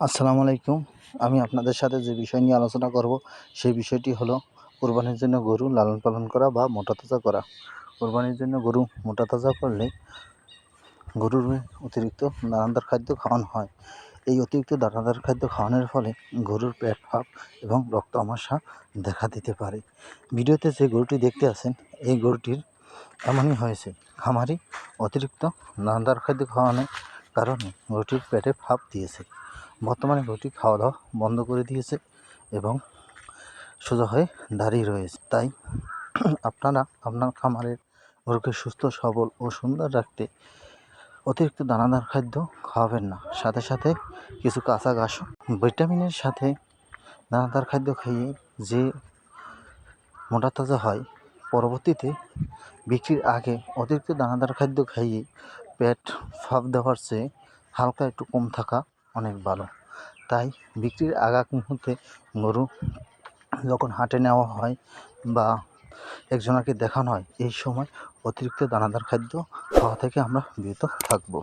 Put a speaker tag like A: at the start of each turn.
A: আসসালামু আলাইকুম। আমি আপনাদের সাথে যে বিষয় নিয়ে আলোচনা করব, সেই বিষয়টি হলো কোরবানির জন্য গরু লালন পালন করা বা মোটা তাজা করা। কোরবানির জন্য গরু মোটা তাজা করলে গরুর অতিরিক্ত দানাদার খাদ্য খাওয়ানো হয়। এই অতিরিক্ত দানাদার খাদ্য খাওয়ানোর ফলে গরুর পেট ফাঁপ এবং রক্ত আমাশা দেখা দিতে পারে। ভিডিওতে যে গরুটি দেখতে আছেন, এই গরুটির এমনই হয়েছে। খামারি অতিরিক্ত দানাদার খাদ্য খাওয়ানোর কারণে গরুটির পেটে ফাঁপ দিয়েছে। বর্তমানে গরুটি খাওয়া দাওয়া বন্ধ করে দিয়েছে এবং সোজা হয়ে দাঁড়িয়ে রয়েছে। তাই আপনারা আপনার খামারের গরুকে সুস্থ, সবল ও সুন্দর রাখতে অতিরিক্ত দানাদার খাদ্য খাওয়াবেন না। সাথে সাথে কিছু কাঁচা ঘাসও ভিটামিনের সাথে দানাদার খাদ্য খাইয়ে যে মোটা তাজা হয়, পরবর্তীতে বিক্রির আগে অতিরিক্ত দানাদার খাদ্য খাইয়ে পেট ফাঁপ দেওয়ার চেয়ে হালকা একটু কম থাকা অনেক ভালো। তাই বিক্রির আগা মুহূর্তে গরু যখন হাটে নেওয়া হয় বা একজনাকে দেখানো হয়, এই সময় অতিরিক্ত দানাদার খাদ্য খাওয়া থেকে আমরা বিরত থাকব।